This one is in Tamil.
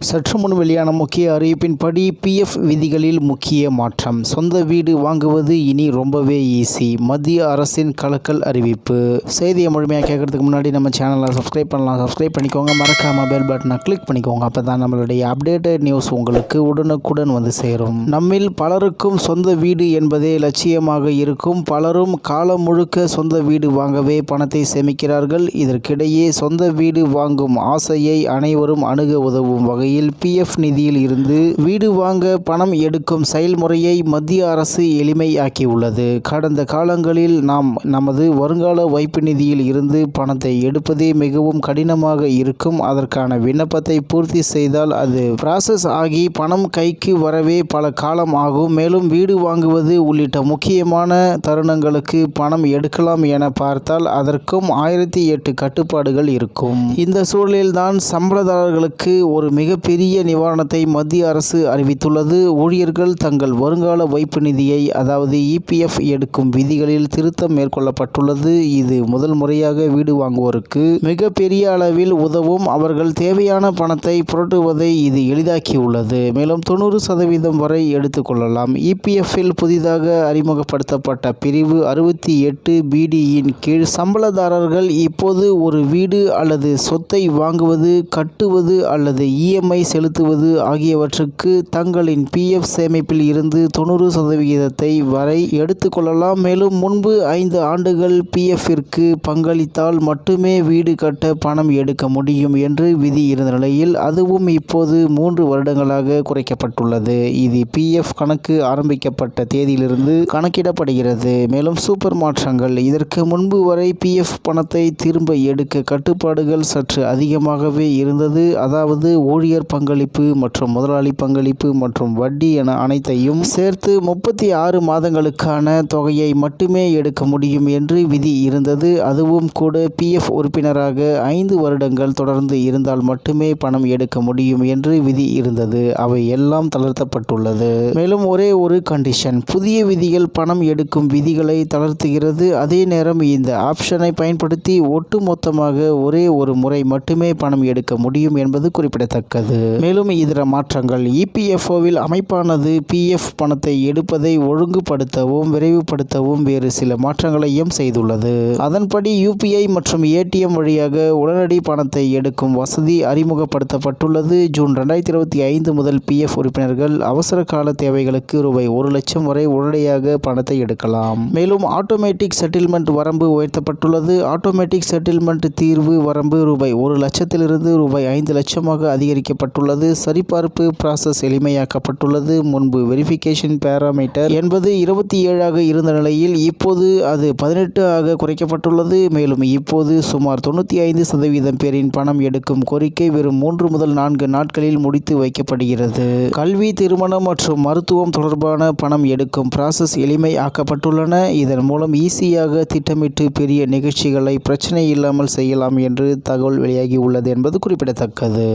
சற்று முன் வெளியான முக்கிய அறிவிப்பின்படி பிஎஃப் விதிகளில் முக்கிய மாற்றம். சொந்த வீடு வாங்குவது இனி ரொம்பவே ஈஸி மத்திய அரசின் கலக்கல் அறிவிப்பு. செய்தியை முழுமையாக கேட்கறதுக்கு முன்னாடி நம்ம சேனலை சப்ஸ்கிரைப் பண்ணலாம். சப்ஸ்கிரைப் பண்ணிக்கோங்க. மறக்காம பெல் பட்டனை கிளிக் பண்ணிக்கோங்க. அப்போ தான் நம்மளுடைய அப்டேட்டட் நியூஸ் உங்களுக்கு உடனுக்குடன் வந்து சேரும். நம்மில் பலருக்கும் சொந்த வீடு என்பதே லட்சியமாக இருக்கும். பலரும் காலம் முழுக்க சொந்த வீடு வாங்கவே பணத்தை சேமிக்கிறார்கள். இதற்கிடையே சொந்த வீடு வாங்கும் ஆசையை அனைவரும் அணுக உதவும் வகை வகையில் பிஎஃப் நிதியில் இருந்து வீடு வாங்க பணம் எடுக்கும் செயல்முறையை மத்திய அரசு எளிமையாக்கியுள்ளது. கடந்த காலங்களில் நாம் நமது வருங்கால வைப்பு நிதியில் இருந்து பணத்தை எடுப்பதே மிகவும் கடினமாக இருக்கும். அதற்கான விண்ணப்பத்தை பூர்த்தி செய்தால் அது ப்ராசஸ் ஆகி பணம் கைக்கு வரவே பல காலம் ஆகும். மேலும் வீடு வாங்குவது உள்ளிட்ட முக்கியமான தருணங்களுக்கு பணம் எடுக்கலாம் என பார்த்தால் அதற்கும் ஆயிரத்தி எட்டு கட்டுப்பாடுகள் இருக்கும். இந்த சூழலில்தான் சம்பளதாரர்களுக்கு ஒரு மிக மிகப்பெரிய நிவாரணத்தை மத்திய அரசு அறிவித்துள்ளது. ஊழியர்கள் தங்கள் வருங்கால வைப்பு நிதியை அதாவது இபிஎஃப் எடுக்கும் விதிகளில் திருத்தம் மேற்கொள்ளப்பட்டுள்ளது. இது முதல் முறையாக வீடு வாங்குவோருக்கு மிகப்பெரிய அளவில் உதவும். அவர்கள் தேவையான பணத்தை புரட்டுவதை இது எளிதாக்கியுள்ளது. மேலும் தொண்ணூறு சதவீதம் வரை எடுத்துக்கொள்ளலாம். இபிஎஃப்பில் புதிதாக அறிமுகப்படுத்தப்பட்ட பிரிவு அறுபத்தி எட்டு பிடியின் கீழ் சம்பளதாரர்கள் இப்போது ஒரு வீடு அல்லது சொத்தை வாங்குவது கட்டுவது அல்லது இஎம் இஎம்ஐ செலுத்துவது ஆகியவற்றுக்கு தங்களின் பிஎஃப் சேமிப்பில் இருந்து தொண்ணூறு சதவிகிதத்தை வரை எடுத்துக்கொள்ளலாம் மேலும் முன்பு ஐந்து ஆண்டுகள் பிஎஃப்பிற்கு பங்களித்தால் மட்டுமே வீடு கட்ட பணம் எடுக்க முடியும் என்று விதி இருந்த நிலையில் அதுவும் இப்போது மூன்று வருடங்களாக குறைக்கப்பட்டுள்ளது. இது பிஎஃப் கணக்கு ஆரம்பிக்கப்பட்ட தேதியிலிருந்து கணக்கிடப்படுகிறது. மேலும் சூப்பர் மாற்றங்கள். இதற்கு முன்பு வரை பிஎஃப் பணத்தை திரும்ப எடுக்க கட்டுப்பாடுகள் சற்று அதிகமாகவே இருந்தது. அதாவது ஊழியர் பங்களிப்பு மற்றும் முதலாளி பங்களிப்பு மற்றும் வட்டி என அனைத்தையும் சேர்த்து முப்பத்தி ஆறு மாதங்களுக்கான தொகையை மட்டுமே எடுக்க முடியும் என்று விதி இருந்தது. அதுவும் கூட பிஎஃப் உறுப்பினராக ஐந்து வருடங்கள் தொடர்ந்து இருந்தால் மட்டுமே பணம் எடுக்க முடியும் என்று விதி இருந்தது. அவை எல்லாம் தளர்த்தப்பட்டுள்ளது. மேலும் ஒரே ஒரு கண்டிஷன் புதிய விதிகள் பணம் எடுக்கும் விதிகளை தளர்த்துகிறது. அதே நேரம் இந்த ஆப்ஷனை பயன்படுத்தி ஒட்டுமொத்தமாக ஒரே ஒரு முறை மட்டுமே பணம் எடுக்க முடியும் என்பது குறிப்பிடத்தக்கது. மேலும் இதர மாற்றங்கள். இபிஎஃப்ஓவில் அமைப்பானது பிஎஃப் பணத்தை எடுப்பதை ஒழுங்குபடுத்தவும் விரைவுபடுத்தவும் வேறு சில மாற்றங்களையும் செய்துள்ளது. அதன்படி யூபிஐ மற்றும் ஏடிஎம் வழியாக உடனடி பணத்தை எடுக்கும் வசதி அறிமுகப்படுத்தப்பட்டுள்ளது. ஜூன் ரெண்டாயிரத்தி இருபத்தி ஐந்து முதல் பிஎஃப் உறுப்பினர்கள் அவசர கால தேவைகளுக்கு ரூபாய் ஒரு லட்சம் வரை உடனடியாக பணத்தை எடுக்கலாம். மேலும் ஆட்டோமேட்டிக் செட்டில்மெண்ட் வரம்பு உயர்த்தப்பட்டுள்ளது. ஆட்டோமேட்டிக் செட்டில்மெண்ட் தீர்வு வரம்பு ரூபாய் ஒரு லட்சத்திலிருந்து ரூபாய் ஐந்து லட்சமாக செய்யப்பட்டுள்ளது சரிபார்ப்பு ப்ராசஸ் எளிமையாக்கப்பட்டுள்ளது. முன்பு வெரிஃபிகேஷன் பேராமீட்டர் என்பது இருபத்தி ஏழாக இருந்த நிலையில் இப்போது அது பதினெட்டு ஆக குறைக்கப்பட்டுள்ளது. மேலும் இப்போது சுமார் தொண்ணூற்றி ஐந்து சதவீதம் பேரின் பணம் எடுக்கும் கோரிக்கை வெறும் மூன்று முதல் நான்கு நாட்களில் முடித்து வைக்கப்படுகிறது. கல்வி திருமணம் மற்றும் மருத்துவம் தொடர்பான பணம் எடுக்கும் ப்ராசஸ் எளிமை ஆக்கப்பட்டுள்ளன இதன் மூலம் ஈஸியாக திட்டமிட்டு பெரிய நிகழ்ச்சிகளை பிரச்சனை இல்லாமல் செய்யலாம் என்று தகவல் வெளியாகி உள்ளது என்பது குறிப்பிடத்தக்கது.